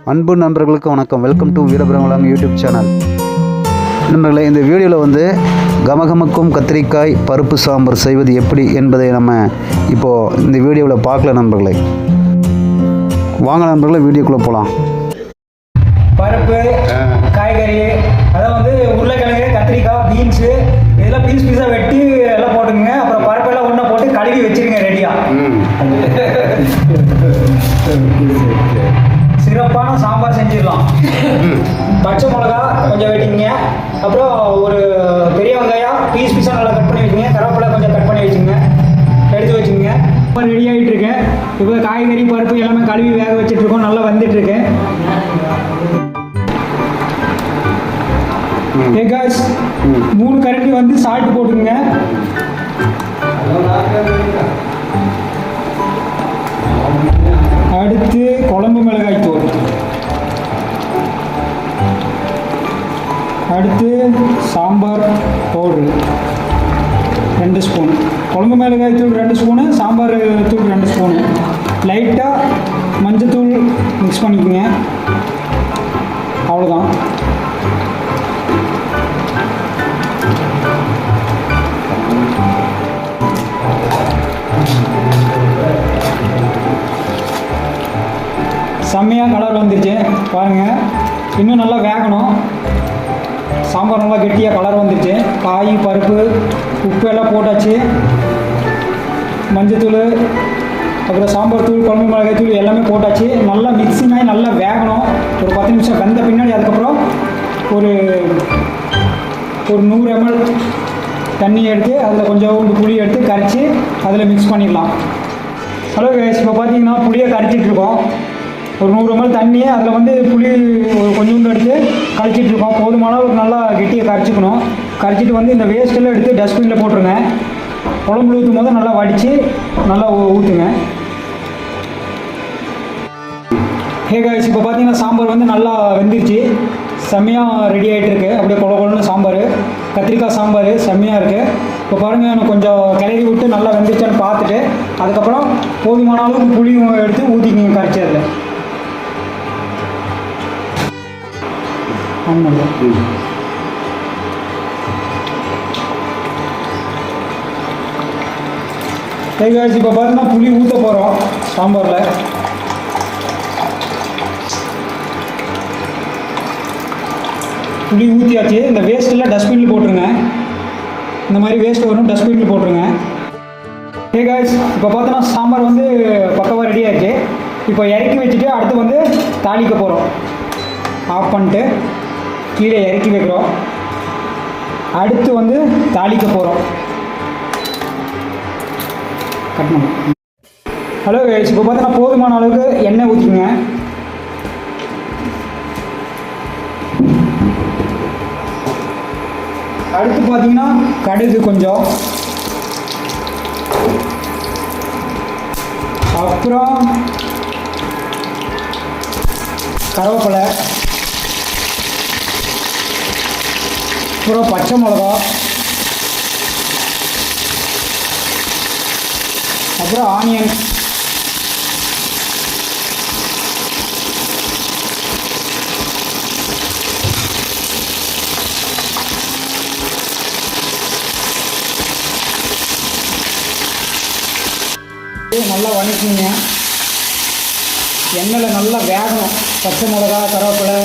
அன்பு நண்பர்களுக்கு வணக்கம். வெல்கம் டு வீரபிரமலாங்க யூடியூப் சேனல் நண்பர்களே இந்த வீடியோவில் வந்து கமகமக்கும் கத்திரிக்காய் பருப்பு சாம்பார் செய்வது எப்படி என்பதை நம்ம இப்போது இந்த வீடியோவில் பார்க்கல நண்பர்களே. வாங்க நண்பர்களே வீடியோக்குள்ளே போகலாம் பருப்பு காய்கறி அதான் வந்து உருளைக்கிழங்கு கத்திரிக்காய் பீன்ஸு இதெல்லாம் பீஸ் பீஸாக வெட்டி எல்லாம் போட்டுங்க அப்புறம் பருப்பெல்லாம் ஒன்றா போட்டு கழுவி வச்சிருங்க ரெடியாக பச்சை மிளகா கொஞ்சம் வெட்டிங்க அப்புறம் ஒரு பெரிய வெங்காயம் பீஸ் பீஸாக நல்லா கட் பண்ணி வச்சுங்க கருவேப்பிலை கொஞ்சம் கட் பண்ணி வச்சுங்க எடுத்து வச்சுங்க இப்போ ரெடி ஆகிட்டு இருக்கேன் இப்போ காய்கறி பருப்பு எல்லாமே கழுவி வேக வச்சுட்டு இருக்கோம். நல்லா வந்துட்டு இருக்கு. காய்ஸ் மூணு கரண்டி வந்து சால்ட் போட்டுங்க அடுத்து குழம்பு மிளகாய் தூள் அடுத்து சாம்பார் பவுட்ரு ரெண்டு ஸ்பூன். குழம்பு மிளகாய் தூள் ரெண்டு ஸ்பூனு சாம்பார் தூள் ரெண்டு ஸ்பூனு. லைட்டாக மஞ்சத்தூள் மிக்ஸ் பண்ணிக்கோங்க. அவ்வளோதான் செம்மையாக கலர் வந்துருச்சு. பாருங்கள் இன்னும் நல்லா வேகணும். சாம்பார் நல்லா கெட்டியாக கலர் வந்துடுச்சு காய் பருப்பு உப்பு எல்லாம் போட்டாச்சு. மஞ்சத்தூள் அப்புறம் சாம்பார் தூள் குழம்பு மிளகாய் தூள் எல்லாமே போட்டாச்சு. நல்லா மிக்சிங் ஆகி நல்லா வேகணும். ஒரு பத்து நிமிஷம் வெந்த பின்னாடி அதுக்கப்புறம் ஒரு ஒரு நூறு எம்எல் தண்ணி எடுத்து அதில் கொஞ்சம் புளி எடுத்து கரைச்சி அதில் மிக்ஸ் பண்ணிடலாம். ஹலோ கேஸ் இப்போ பார்த்தீங்கன்னா புளியை கரைச்சிட்ருக்கோம் ஒரு நூறு ml தண்ணி அதில் வந்து புளி கொஞ்சம் கொஞ்சோண்டு எடுத்து கரைச்சிட்டு இருக்கோம். போதுமான அளவுக்கு நல்லா கெட்டியை கரைச்சிக்கணும். கரைச்சிட்டு வந்து இந்த வேஸ்ட்டெல்லாம் எடுத்து டஸ்ட்பினில் போட்டுருங்க. குழம்புல ஊற்றும் போது நல்லா வடித்து நல்லா ஊ- ஊற்றுங்க ஹே காய்ஸ் இப்போ பார்த்தீங்கன்னா சாம்பார் வந்து நல்லா வெந்துருச்சு. செம்மையாக ரெடி ஆகிட்டு இருக்கு அப்படியே கொல கொலன்னு சாம்பார். கத்திரிக்காய் சாம்பார் செம்மையாக இருக்குது இப்போ பாருங்கள் எனக்கு கொஞ்சம் கிளறி விட்டு நல்லா வெந்துருச்சான்னு பார்த்துட்டு அதுக்கப்புறம் போதுமான அளவுக்கு புளியும் எடுத்து ஊற்றிக்கிங்க கரைச்சி அதில் ஆமாங்க இப்போ பார்த்தீங்கன்னா புளி ஊற்ற போகிறோம் சாம்பாரில். புளி ஊற்றியாச்சு இந்த வேஸ்ட்டெல்லாம் டஸ்ட்பினில் போட்டுருங்க. இந்த மாதிரி வேஸ்ட் வரும் டஸ்ட்பினில் போட்டுருங்க. ஹே காய்ஸ் இப்போ பார்த்தோன்னா சாம்பார் வந்து பக்கவாக ரெடி ஆயிடுச்சு. இப்போ இறக்கி வச்சுட்டு அடுத்து வந்து தாளிக்க போகிறோம் ஆஃப் பண்ணிட்டு. கீழே இறக்கி வைக்கிறோம். அடுத்து வந்து தாளிக்க போகிறோம் கட்டணும். ஹலோ கைஸ் இப்போ பார்த்தோன்னா போதுமான அளவுக்கு எண்ணெய் ஊற்றிங்க அடுத்து பார்த்தீங்கன்னா கடுகு கொஞ்சம். அப்புறம் கருவேப்பிலை. அப்புறம் பச்சை மிளகா. அப்புறம் ஆனியன். நல்லா வணக்கிங்க. எண்ணெயில் நல்லா வேகணும். பச்சை மிளகா கருவேப்பிலை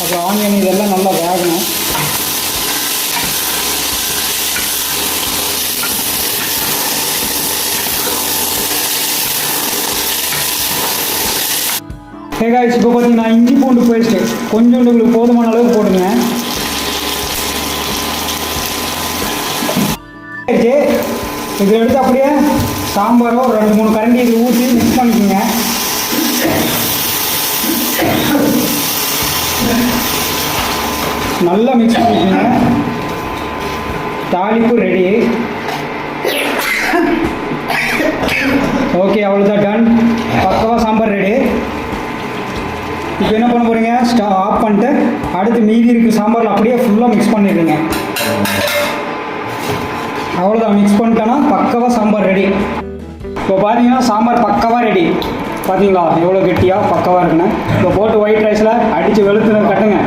அப்புறம் ஆனியன் இதெல்லாம் நல்லா வேகணும். ஹேகாய்ஸ் இப்போ பார்த்தீங்கன்னா இஞ்சி பூண்டு பேஸ்ட்டு கொஞ்சோண்டு உங்களுக்கு போதுமான அளவுக்கு போடுங்க. ஆயிடுச்சு. இதில் எடுத்து அப்படியே சாம்பாரோ ஒரு ரெண்டு மூணு கரண்டி இது ஊற்றி மிக்ஸ் பண்ணிக்கோங்க. நல்லா மிக்ஸ் பண்ணிக்கோங்க. தாளிப்பு ரெடி ஓகே அவ்வளோதான் டன் பக்கவா சாம்பார் ரெடி இப்போ என்ன பண்ண போகிறீங்க ஸ்டா ஆஃப் பண்ணிட்டு அடுத்து மீதி இருக்கு சாம்பாரில் அப்படியே ஃபுல்லாக மிக்ஸ் பண்ணிடுங்க. அவ்வளோதான் மிக்ஸ் பண்ணிட்டோன்னா பக்கவாக சாம்பார் ரெடி இப்போ பார்த்தீங்கன்னா சாம்பார் பக்கவாக ரெடி பார்த்தீங்களா எவ்வளோ கெட்டியாக பக்கவாக இருக்குன்னு. இப்போ போட்டு ஒயிட் ரைஸில் அடித்து வெளுத்துன்னு கட்டுங்க.